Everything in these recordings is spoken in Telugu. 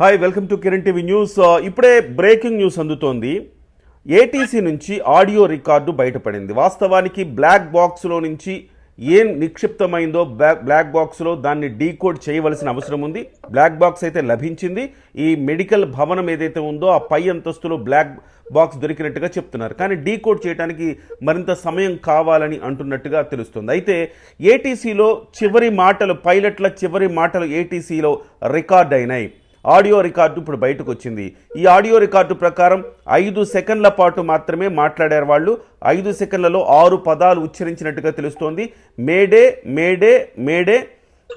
Hi welcome to Kiran TV news ఇప్పుడే బ్రేకింగ్ న్యూస్ అందుతోంది. ఏటీసీ నుంచి ఆడియో రికార్డు బయటపడింది. వాస్తవానికి బ్లాక్ బాక్స్లో నుంచి ఏం నిక్షిప్తమైందో బ్లాక్ బ్లాక్ బాక్స్లో దాన్ని డీకోడ్ చేయవలసిన అవసరం ఉంది. బ్లాక్ బాక్స్ అయితే లభించింది. ఈ మెడికల్ భవనం ఏదైతే ఉందో ఆ పై అంతస్తులో బ్లాక్ బాక్స్ దొరికినట్టుగా చెప్తున్నారు. కానీ డీకోడ్ చేయడానికి మరింత సమయం కావాలని అంటున్నట్టుగా తెలుస్తుంది. అయితే ఏటీసీలో చివరి మాటలు పైలట్ల చివరి మాటలు ఏటీసీలో రికార్డ్ అయినాయి. ఆడియో రికార్డు ఇప్పుడు బయటకు వచ్చింది. ఈ ఆడియో రికార్డు ప్రకారం ఐదు సెకండ్ల పాటు మాత్రమే మాట్లాడారు వాళ్ళు. ఐదు సెకండ్లలో ఆరు పదాలు ఉచ్చరించినట్టుగా తెలుస్తోంది. Mayday mayday mayday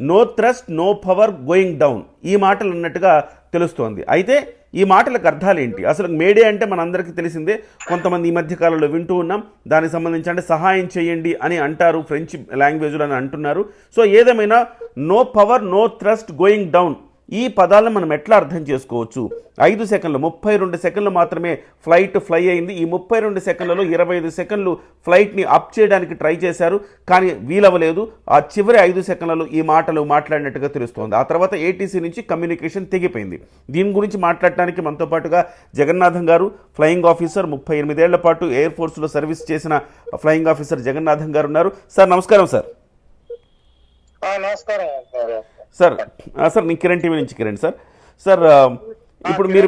no thrust no power going down. ఈ మాటలు అన్నట్టుగా తెలుస్తోంది. అయితే ఈ మాటలకు అర్థాలు ఏంటి? అసలు మేడే అంటే మనందరికీ తెలిసిందే. కొంతమంది ఈ మధ్య కాలంలో వింటూ ఉన్నాం. దానికి సంబంధించి అంటే సహాయం చేయండి అని అంటారు ఫ్రెంచ్ లాంగ్వేజ్లో అని అంటున్నారు. సో ఏదేమైనా no power no thrust going down ఈ పదాలను మనం ఎట్లా అర్థం చేసుకోవచ్చు? ఐదు సెకండ్లు ముప్పై రెండు సెకండ్లు మాత్రమే ఫ్లైట్ ఫ్లై అయింది. ఈ ముప్పై రెండు సెకండ్లలో ఇరవై ఐదు సెకండ్లు ఫ్లైట్ని అప్ చేయడానికి ట్రై చేశారు కానీ వీలవ్వలేదు. ఆ చివరి ఐదు సెకండ్లలో ఈ మాటలు మాట్లాడినట్టుగా తెలుస్తోంది. ఆ తర్వాత ఏటీసీ నుంచి కమ్యూనికేషన్ తెగిపోయింది. దీని గురించి మాట్లాడటానికి మనతో పాటుగా జగన్నాథం గారు ఫ్లయింగ్ ఆఫీసర్ ముప్పై ఎనిమిదేళ్ళ పాటు ఎయిర్ ఫోర్స్లో సర్వీస్ చేసిన ఫ్లయింగ్ ఆఫీసర్ జగన్నాథం గారు ఉన్నారు. సార్ నమస్కారం సార్. నమస్కారం సార్. సార్ నేను కిరణ్ టీవీ నుంచి కిరణ్ సార్. సార్ ఇప్పుడు మీరు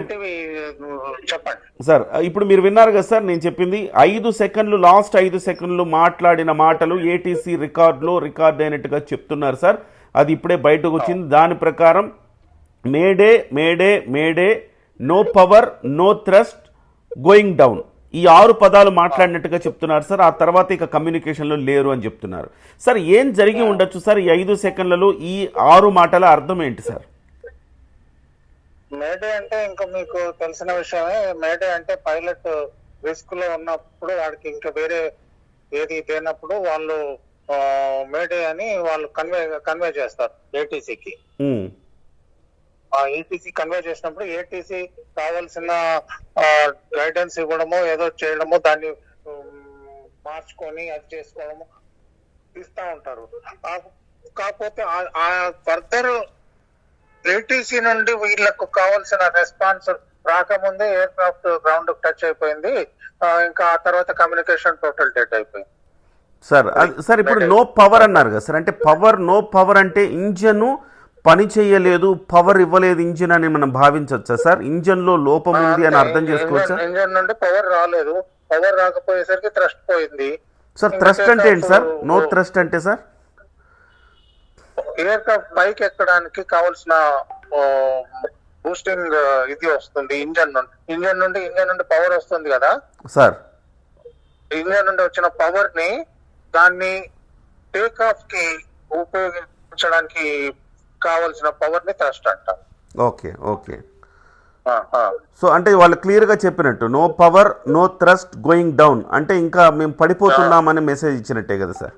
చెప్పండి. సార్ ఇప్పుడు మీరు విన్నారు కదా సార్ నేను చెప్పింది ఐదు సెకండ్లు లాస్ట్ ఐదు సెకండ్లు మాట్లాడిన మాటలు ఏటీసీ రికార్డులో రికార్డ్ అయినట్టుగా చెప్తున్నారు సార్. అది ఇప్పుడే బయటకు వచ్చింది. దాని ప్రకారం mayday mayday mayday no power no thrust going down. ఈ ఆరు పదాలు మాట్లాడినట్టుగా చెప్తున్నారు. సార్ ఆ తర్వాత ఇక కమ్యూనికేషన్లో లేరు అని చెప్తున్నారు. సార్ ఏం జరిగి ఉండొచ్చు? సార్ ఈ ఐదు సెకండ్లలో ఈ ఆరు మాటల అర్థం ఏంటి సార్? మేడే అంటే ఇంకా మీకు తెలిసిన విషయమే. మేడే అంటే పైలట్ రిస్క్లో ఉన్నప్పుడు వాడికి ఇంకా వేరే ఏది లేనప్పుడు వాళ్ళు మేడే అని వాళ్ళు కన్వే కన్వే చేస్తారు ఏటీసీకి ఏటీసీ కన్వే చేసినప్పుడు ఏటీసీ కావాల్సిన గైడెన్స్ ఇవ్వడము ఏదో చేయడము దాన్ని మార్చుకొని అది చేసుకోవడము ఇస్తా ఉంటారు. కాకపోతే ఆ- ఫర్దర్ ఏటీసీ నుండి వీళ్ళకు కావాల్సిన రెస్పాన్స్ రాకముందే ఎయిర్ క్రాఫ్ట్ గ్రౌండ్ టచ్ అయిపోయింది ఇంకా ఆ తర్వాత కమ్యూనికేషన్ టోటల్ డెడ్ అయిపోయింది. సార్ సార్ ఇప్పుడు నో పవర్ అన్నారు కదా సార్. అంటే పవర్ నో పవర్ అంటే ఇంజన్ పని చేయలేదు పవర్ ఇవ్వలేదు ఇంజిన్ అని మనం భావించవచ్చా సార్? ఇంజన్లో లోపం ఉంది అని అర్థం చేసుకోవచ్చా? ఇంజన్- నుండి పవర్ రాలేదు. పవర్ రాకపోయేసరికి థ్రస్ట్ పోయింది. సార్ థ్రస్ట్ అంటే ఏంటి సార్? నో థ్రస్ట్ అంటే సార్? ఎయిర్ క్రాఫ్ట్ పైకి ఎక్కడానికి కావాల్సిన బూస్టింగ్ ఇది వస్తుంది ఇంజన్ నుండి. ఇంజన్ నుండి ఇంజన్ నుండి పవర్ వస్తుంది కదా? సార్. ఇంజన్ నుండి వచ్చిన పవర్ని దాన్ని టేక్ ఆఫ్కి ఉపయోగించడానికి కావలసిన పవర్ని థ్రస్ట్ అంటాం. Okay okay. సో అంటే వాళ్ళు క్లియర్గా చెప్పినట్టు no power no thrust going down అంటే ఇంకా మేము పడిపోతున్నామని మెసేజ్ ఇచ్చినట్టే కదా సార్?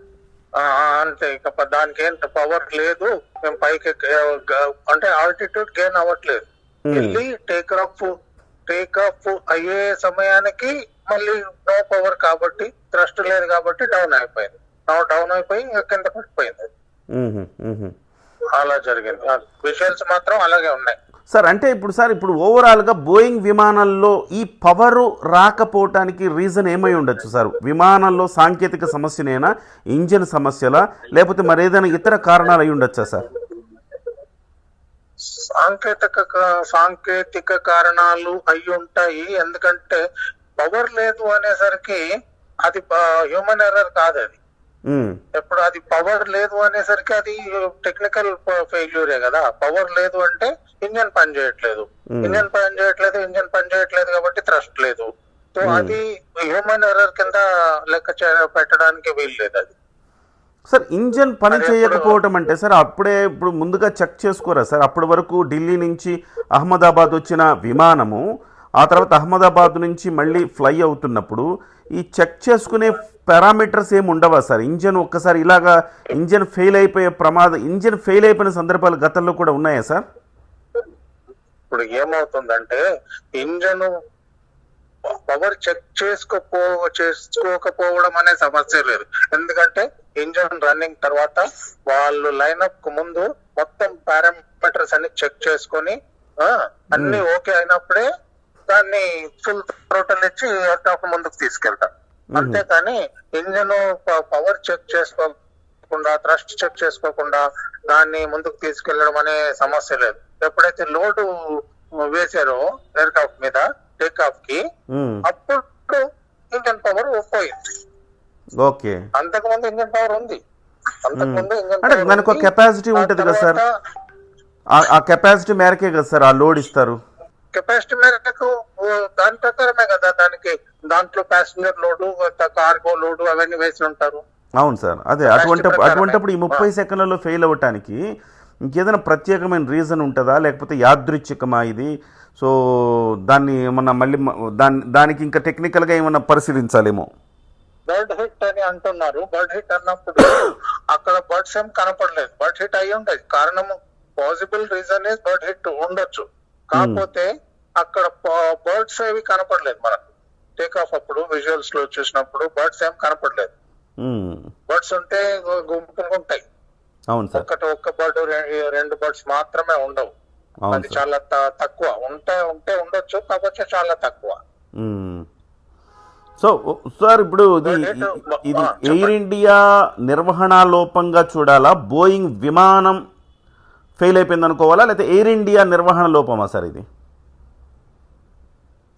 అంతే. ఇక దానికి ఏం పవర్ లేదు. మేము పైకి గ- అంటే ఆల్టిట్యూడ్ గెయిన్ అవ్వట్లేదు. వెళ్ళి టేక్ ఆఫ్ టేక్ ఆఫ్ అయ్యే సమయానికి మళ్ళీ నో పవర్ కాబట్టి థ్రస్ట్ లేదు కాబట్టి డౌన్ అయిపోయింది. డౌన్ అయిపోయి కింద పడిపోయింది. అలా జరిగింది. విజువల్స్ మాత్రం అలాగే ఉన్నాయి. సార్ అంటే ఇప్పుడు సార్ ఇప్పుడు ఓవరాల్గా బోయింగ్ విమానాల్లో ఈ పవర్ రాకపోవటానికి రీజన్ ఏమై ఉండొచ్చు సార్? విమానంలో సాంకేతిక సమస్యనేనా ఇంజిన్ సమస్యలా లేకపోతే మరేదైనా ఇతర కారణాలు అయి ఉండొచ్చా సార్? సాంకేతిక సాంకేతిక కారణాలు అయి ఉంటాయి. ఎందుకంటే పవర్ లేదు అనేసరికి అది హ్యూమన్ ఎర్రర్ కాదు అది ఇప్పుడు అది పవర్ లేదు అనేసరికి అది టెక్నికల్ ఫెయిల్యూరే కదా. పవర్ లేదు అంటే ఇంజన్ పని చేయట్లేదు. ఇంజన్ పని చేయట్లేదు ఇంజన్ పని చేయట్లేదు కాబట్టి థ్రస్ట్ లేదు. సో అది హ్యూమన్ ఎర్రర్ కింద లెక్క పెట్టడానికి వీలు లేదు అది. సార్ ఇంజన్ పని చేయకపోవటం అంటే సార్ అప్పుడే ఇప్పుడు ముందుగా చెక్ చేసుకోరా సార్ అప్పటి వరకు ఢిల్లీ నుంచి అహ్మదాబాద్ వచ్చిన విమానము ఆ తర్వాత అహ్మదాబాద్ నుంచి మళ్ళీ ఫ్లై అవుతున్నప్పుడు ఈ చెక్ చేసుకునే పారామీటర్స్ ఏమి ఉండవా సార్? ఇంజన్ ఒక్కసారి ఇలాగా ఇంజన్ ఫెయిల్ అయిపోయే ప్రమాదం ఇంజన్ ఫెయిల్ అయిపోయిన సందర్భాలు గతంలో కూడా ఉన్నాయా సార్? ఇప్పుడు ఏమవుతుందంటే ఇంజన్ పవర్ చెక్ చేసుకోపో చేసుకోకపోవడం అనే సమస్య లేదు. ఎందుకంటే ఇంజన్ రన్నింగ్ తర్వాత వాళ్ళు లైనప్కు ముందు మొత్తం పారామీటర్స్ అన్ని చెక్ చేసుకొని అన్ని ఓకే అయినప్పుడే దాన్ని ఫుల్ థ్రోటల్ ఇచ్చి ఎయిర్క్రాఫ్ట్ ముందుకు తీసుకెళ్తాం. అంతేకాని ఇంజన్ పవర్ చెక్ చేసుకోకుండా థ్రస్ట్ చెక్ చేసుకోకుండా దాన్ని ముందుకు తీసుకెళ్ళడం అనే సమస్య లేదు. ఎప్పుడైతే లోడ్ వేసారో ఎయిర్క్రాఫ్ట్ మీద టేక్ ఆఫ్కి. అప్పుడు ఇంజన్ పవర్ పోయింది. ఓకే. అంతకుముందు ఇంజన్ పవర్ ఉంది. అంతకుముందు ఇంజన్ అంటే ఒక కెపాసిటీ ఉంటుంది కదా సార్? ఆ కెపాసిటీ మేరకే కదా సార్? ఆ లోడ్ ఇస్తారు. కెపాసిటీ మేరకు దాని ప్రకారమే కదా దానికి దాంట్లో ప్యాసింజర్ లోడు కార్గో లోడు అవన్నీ వేసి ఉంటారు. అవును సార్. అదే అటువంటి అటువంటిప్పుడు ఈ ముప్పై సెకండ్లలో ఫెయిల్ అవ్వటానికి ఇంకేదైనా ప్రత్యేకమైన రీజన్ ఉంటుందా? లేకపోతే యాదృచ్ఛికమా ఇది? సో దాన్ని ఏమన్నా మళ్ళీ దాన్ని దానికి ఇంకా టెక్నికల్గా ఏమన్నా పరిశీలించాలేమో? బర్డ్ హిట్ అని అంటున్నారు. బర్డ్ హిట్ అన్నప్పుడు అక్కడ బర్డ్స్ ఏం కనపడలేదు. బర్డ్ హిట్ అయి ఉండదు కారణము possible reason is bird hit ఉండొచ్చు. కాకపోతే అక్కడ బర్డ్స్ ఏవి కనపడలేదు మనకు. టేక్ ఆఫ్ అప్పుడు విజువల్స్లో చూసినప్పుడు బర్డ్స్ ఏం కనపడలేదు. బర్డ్స్ ఉంటే గుంపులు ఉంటాయి. అవును సార్. ఒకటి ఒక్క బర్డ్ రెండు బర్డ్స్ మాత్రమే ఉండవు. అది చాలా తక్కువ. ఉంటే ఉంటే ఉండొచ్చు కాకపోతే చాలా తక్కువ. సో సార్ ఇప్పుడు ఇది ఎయిర్ ఇండియా నిర్వహణ లోపంగా చూడాలా? బోయింగ్ విమానం ఫెయిల్ అయిపోయింది అనుకోవాలా లేకపోతే ఎయిర్ ఇండియా నిర్వహణ లోపమా సార్ ఇది?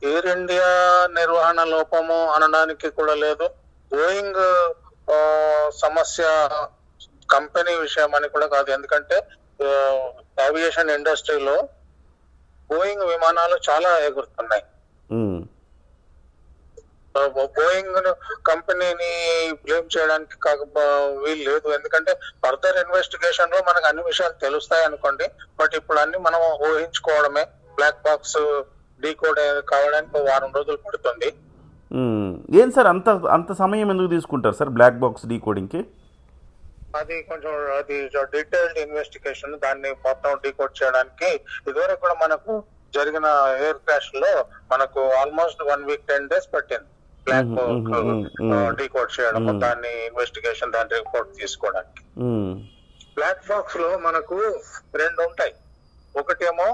ఎయిర్ ఇండియా నిర్వహణ లోపము అనడానికి కూడా లేదు. బోయింగ్ ఆ, సమస్య కంపెనీ విషయం అని కూడా కాదు. ఎందుకంటే ఏవియేషన్ ఇండస్ట్రీలో బోయింగ్ విమానాలు చాలా ఎగురుతున్నాయి. బోయింగ్ కంపెనీని బ్లేమ్ చేయడానికి కాక వీలు లేదు. ఎందుకంటే ఫర్దర్ ఇన్వెస్టిగేషన్లో మనకు అన్ని విషయాలు తెలుస్తాయి అనుకోండి. బట్ ఇప్పుడు అన్ని మనం ఊహించుకోవడమే. బ్లాక్ బాక్స్ డీకోడ్ కావడానికి వారం రోజులు పడుతుంది. ఏం సార్ అంత అంత సమయం ఎందుకు తీసుకుంటారు సార్ బ్లాక్ బాక్స్ డీకోడింగ్కి? అది కొంచెం అది డీటెయిల్డ్ ఇన్వెస్టిగేషన్ దాన్ని మొత్తం డీకోడ్ చేయడానికి ఇదివరకు కూడా మనకు జరిగిన ఎయిర్ క్రాష్లో మనకు almost one week ten days పట్టింది. బ్లాక్. డీకోడ్ చేయడం దాన్ని ఇన్వెస్టిగేషన్ దాని రిపోర్ట్ తీసుకోవడానికి. బ్లాక్ బాక్స్లో మనకు రెండు ఉంటాయి. ఒకటేమో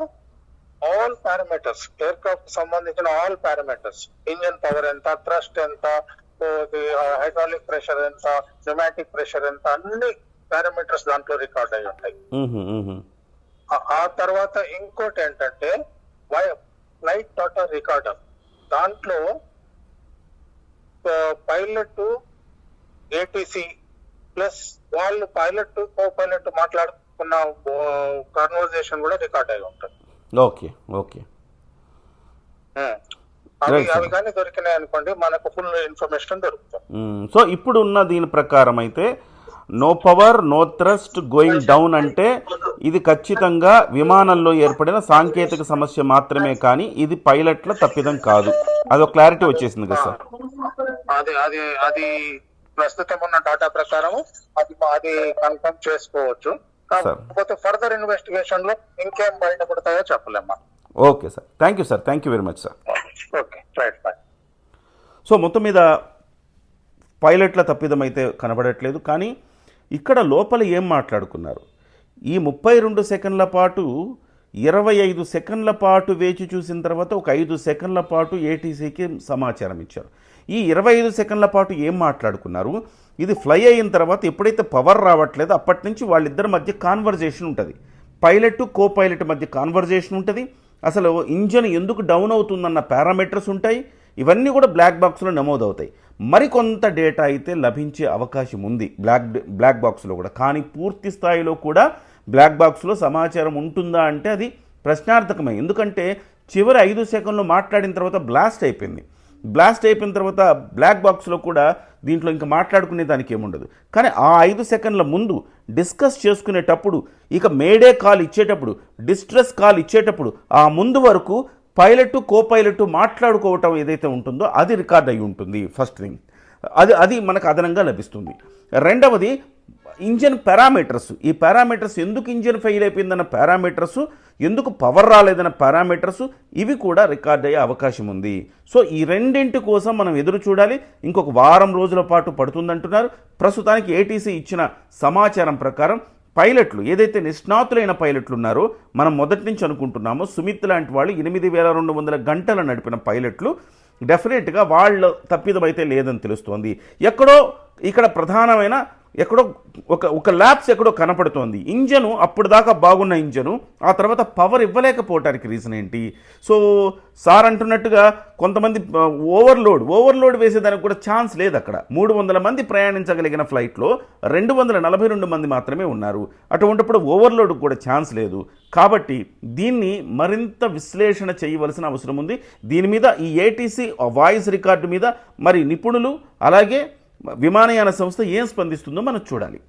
ఆల్ పారామీటర్స్ ఎయిర్ క్రాఫ్ట్ సంబంధించిన ఆల్ పారామీటర్స్ ఇంజన్ పవర్ ఎంత థ్రస్ట్ ఎంత హైడ్రాలిక్ ప్రెషర్ ఎంత న్యూమాటిక్ ప్రెషర్ ఎంత అన్ని పారామీటర్స్ దాంట్లో రికార్డ్ అయి ఉంటాయి. ఆ తర్వాత ఇంకోటి ఏంటంటే ఫ్లైట్ డాటా రికార్డర్ దాంట్లో పైలట్ ఏటీసీ ప్లస్ వాళ్ళు పైలట్ కో పైలట్ మాట్లాడుకున్న కన్వర్జేషన్ కూడా రికార్డ్ అయి ఉంటుంది ఓకే ఓకే. అవి కానీ దొరికినాయి అనుకోండి మనకు ఫుల్ ఇన్ఫర్మేషన్ దొరుకుతుంది. సో ఇప్పుడు ఉన్న దీని ప్రకారం అయితే no power no thrust going down అంటే ఇది ఖచ్చితంగా విమానంలో ఏర్పడిన సాంకేతిక సమస్య మాత్రమే కానీ ఇది పైలట్ల తప్పిదం కాదు. అదొక క్లారిటీ వచ్చేసింది కదా సార్. అది అది అది ప్రస్తుతం ఉన్న డాటా ప్రకారం అది అది కన్ఫర్మ్ చేసుకోవచ్చు. కాకపోతే ఫర్దర్ ఇన్వెస్టిగేషన్లో ఇంకేం బయటపడతాయో చెప్పలేమ్మా okay sir thank you sir thank you very much sir okay right bye so మొత్తం మీద పైలట్ల తప్పిదం అయితే కనబడట్లేదు కానీ ఇక్కడ లోపల ఏం మాట్లాడుకున్నారు? ఈ ముప్పై రెండు సెకండ్ల పాటు ఇరవై ఐదు సెకండ్ల పాటు వేచి చూసిన తర్వాత ఒక ఐదు సెకండ్ల పాటు ఏటీసీకి సమాచారం ఇచ్చారు. ఈ ఇరవై ఐదు సెకండ్ల పాటు ఏం మాట్లాడుకున్నారు? ఇది ఫ్లై అయిన తర్వాత ఎప్పుడైతే పవర్ రావట్లేదో అప్పటి నుంచి వాళ్ళిద్దరి మధ్య కాన్వర్జేషన్ ఉంటుంది. పైలట్ కో పైలట్ మధ్య కాన్వర్జేషన్ ఉంటుంది. అసలు ఇంజన్ ఎందుకు డౌన్ అవుతుందన్న పారామీటర్స్ ఉంటాయి. ఇవన్నీ కూడా బ్లాక్ బాక్స్లో నమోదవుతాయి. మరికొంత డేటా అయితే లభించే అవకాశం ఉంది. బ్లాక్ బ్లాక్ బాక్స్లో కూడా. కానీ పూర్తి స్థాయిలో కూడా బ్లాక్ బాక్స్లో సమాచారం ఉంటుందా అంటే అది ప్రశ్నార్థకమే. ఎందుకంటే చివరి ఐదు సెకండ్లు మాట్లాడిన తర్వాత బ్లాస్ట్ అయిపోయింది. బ్లాస్ట్ అయిపోయిన తర్వాత బ్లాక్ బాక్స్లో కూడా దీంట్లో ఇంకా మాట్లాడుకునే దానికి ఏముండదు. కానీ ఆ ఐదు సెకండ్ల ముందు డిస్కస్ చేసుకునేటప్పుడు ఇక మేడే కాల్ ఇచ్చేటప్పుడు డిస్ట్రెస్ కాల్ ఇచ్చేటప్పుడు ఆ ముందు వరకు పైలట్ కో పైలట్ మాట్లాడుకోవటం ఏదైతే ఉంటుందో అది రికార్డ్ అయి ఉంటుంది. ఫస్ట్ థింగ్ అది అది మనకు అదనంగా లభిస్తుంది. రెండవది ఇంజన్ పారామీటర్స్. ఈ పారామీటర్స్ ఎందుకు ఇంజన్ ఫెయిల్ అయిపోయిందన్న పారామీటర్స్ ఎందుకు పవర్ రాలేదన్న పారామీటర్స్ ఇవి కూడా రికార్డ్ అయ్యే అవకాశం ఉంది. సో ఈ రెండింటి కోసం మనం ఎదురు చూడాలి. ఇంకొక వారం రోజుల పాటు పడుతుందంటున్నారు. ప్రస్తుతానికి ఏటీసీ ఇచ్చిన సమాచారం ప్రకారం పైలట్లు ఏదైతే నిష్ణాతులైన పైలట్లు ఉన్నారో మనం మొదటి నుంచి అనుకుంటున్నామో సుమిత్ లాంటి వాళ్ళు ఎనిమిది వేల రెండు వందల గంటలు నడిపిన పైలట్లు డెఫినెట్గా వాళ్ళ తప్పిదం అయితే లేదని తెలుస్తోంది. ఎక్కడో ఇక్కడ ప్రధానమైన ఎక్కడో ఒక ఒక ల్యాబ్స్ ఎక్కడో కనపడుతోంది. ఇంజను అప్పుడు దాకా బాగున్న ఇంజను ఆ తర్వాత పవర్ ఇవ్వలేకపోవటానికి రీజన్ ఏంటి? సో సార్ అంటున్నట్టుగా కొంతమంది ఓవర్లోడ్ ఓవర్లోడ్ వేసేదానికి కూడా ఛాన్స్ లేదు అక్కడ మూడు వందల మంది ప్రయాణించగలిగిన ఫ్లైట్లో రెండు వందల నలభై రెండు మంది మాత్రమే ఉన్నారు. అటువంటిప్పుడు ఓవర్లోడ్ కూడా ఛాన్స్ లేదు. కాబట్టి దీన్ని మరింత విశ్లేషణ చేయవలసిన అవసరం ఉంది. దీని మీద ఈ ఏటీసీ వాయిస్ రికార్డు మీద మరి నిపుణులు అలాగే విమానయాన సంస్థ ఏం స్పందిస్తుందో మనం చూడాలి.